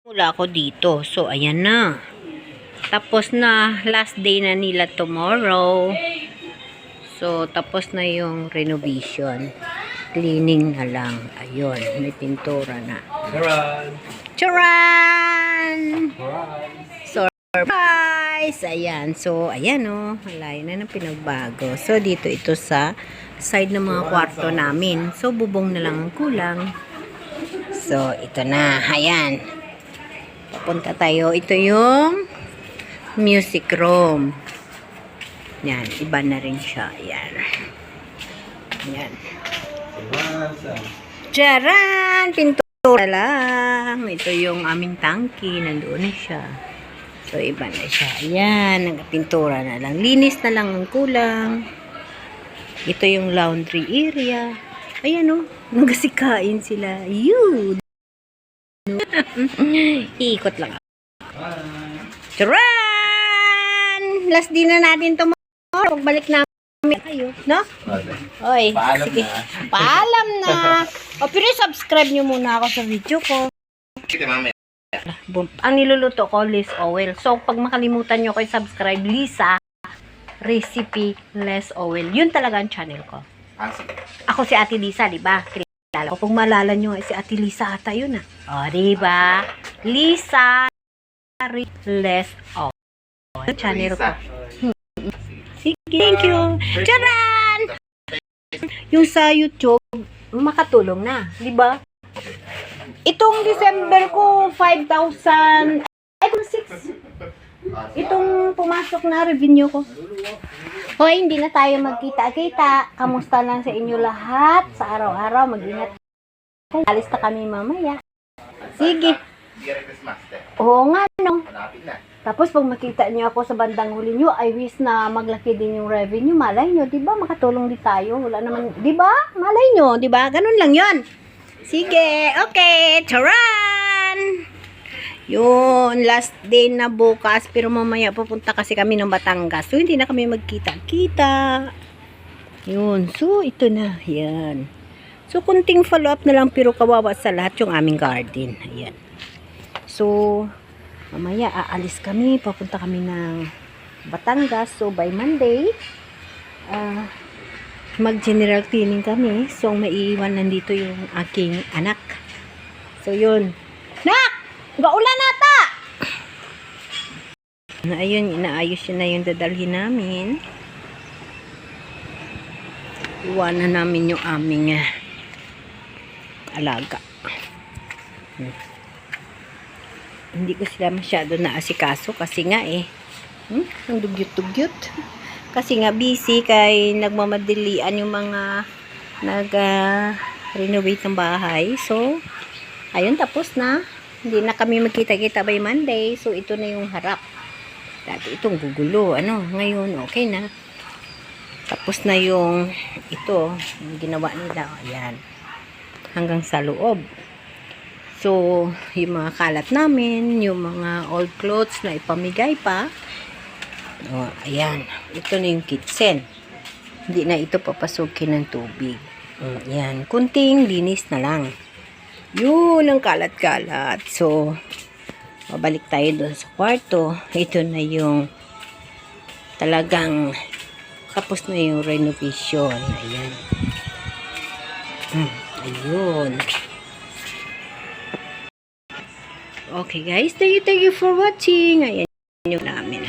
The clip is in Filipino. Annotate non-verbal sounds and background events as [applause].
Mula ako dito. So, ayan na. Tapos na, last day na nila tomorrow. So, tapos na yung renovation. Cleaning na lang. Ayun, may pintura na. Charan! Charan! Charan! Surprise! Ayan. So, ayan o. Oh, malayo na ng pinagbago. So, dito ito sa side ng mga kwarto namin. So, bubong na lang ang kulang. So, ito na. Ayan. Papunta tayo. Ito yung music room. Yan. Iba na rin siya. Ayan. Ayan. Charan! Pintura lang. Ito yung aming tangki. Nandoon na siya. So, iba na siya. Ayan. Nagpintura na lang. Linis na lang ang kulang. Ito yung laundry area. Ayan o. Nagasikain sila. You! Iikot lang. Charan! Last din na natin tomorrow. Pagbalik namin kayo. No? Oy, Paalam sige. na. Paalam na. [laughs] O, pero subscribe nyo muna ako sa video ko. Kita mamaya. Boom. Ang niluluto ko, Liz Oil. So, pag makalimutan nyo ko subscribe Lisa Recipe Less Oil. Yun talaga ang channel ko. Ah, sige. Ako si Ate Lisa, di ba? Kilala ko. Kung malala nyo, eh, si Ate Lisa ata yun ah. O, di ba? Lisa Less Oil. Channel ko. Sige, thank you. Charan! Yung sa YouTube, makatulong na, di ba? Itong December ko, 5,000, ay kung 6. Itong pumasok na revenue ko. Hoy, hindi na tayo magkita-kita. Kamusta lang sa inyo lahat? Sa araw-araw, mag-ingat. Alis na kami mamaya. Sige. Oo nga, no. Tapos pag makita niyo ako sa bandang huli niyo, I wish na maglaki din yung revenue. Malay niyo, 'di ba? Makatulong din tayo. Wala naman, 'di ba? Malay niyo, 'di ba? Ganun lang 'yon. Sige, okay. Charan! Yun, last day na bukas. Pero mamaya pupunta kasi kami ng Batangas. So, hindi na kami magkita-kita. Yun. So, ito na. Yan. So, kunting follow-up na lang pero kawawa sa lahat yung aming garden. Ayan. So, mamaya aalis kami. Papunta kami ng Batangas. So, by Monday, ah, mag-general cleaning kami. So, ang maiiwan nandito yung aking anak. So, yun. Nak! Gaulan nata! Na ayun, inaayos yun na yung dadalhin namin. Iwanan namin yung aming ah, alaga. Hmm. Hindi ko sila masyado naasikaso kasi nga eh. Hmm? Ang dugyot-dugyot. Kasi nga busy kay nagmamadilian yung mga nag-renovate ng bahay. So, ayun tapos na. Hindi na kami magkita-kita by Monday. So, ito na yung harap. Dati itong gugulo. Ano, ngayon okay na. Tapos na yung ito, yung ginawa nila. Ayan. Hanggang sa loob. So, yung mga kalat namin, yung mga old clothes na ipamigay pa. O, ayan. Ito na yung kitchen. Hindi na ito papasukin ng tubig. Mm, Ayan. Kunting linis na lang. Yun ang kalat-kalat. So, mabalik tayo doon sa kwarto. Ito na yung talagang tapos na yung renovation. Ayan. Hmm, ayun. Okay guys, thank you, thank you for watching. Ayan yung namin.